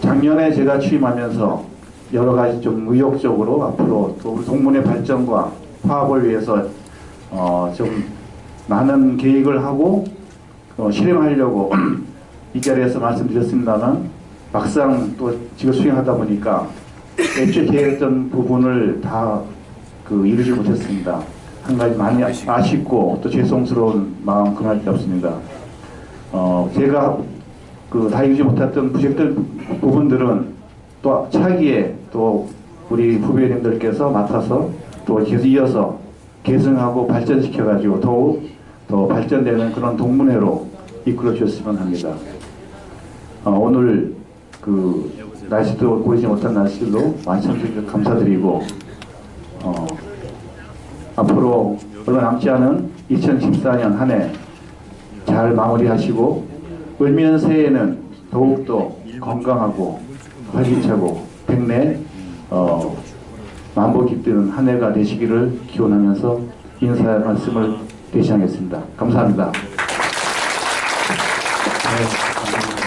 작년에 제가 취임하면서 여러 가지 좀 의욕적으로 앞으로 또 동문의 발전과 화합을 위해서 어, 좀 많은 계획을 하고 어, 실행하려고 이 자리에서 말씀드렸습니다만 막상 또 지금 수행하다 보니까 애초에 계획했던 부분을 다 그 이루지 못했습니다. 한 가지 많이 아쉽고 또 죄송스러운 마음 그만할 게 없습니다. 어, 제가 그 다 이루지 못했던 부족들 부분들은 또 차기에 또 우리 후배님들께서 맡아서 또 계속 이어서 개선하고 발전시켜가지고 더욱 더 발전되는 그런 동문회로 이끌어 주셨으면 합니다. 어, 오늘 그 날씨도 보이지 못한 날씨도 완성해주셔서 감사드리고 어, 앞으로 얼마 남지 않은 2014년 한 해 잘 마무리하시고 을미는 새해에는 더욱더 건강하고 활기차고 백내 어, 만보 깃드는 한 해가 되시기를 기원하면서 인사 말씀을 대시하겠습니다. 감사합니다. 네, 감사합니다.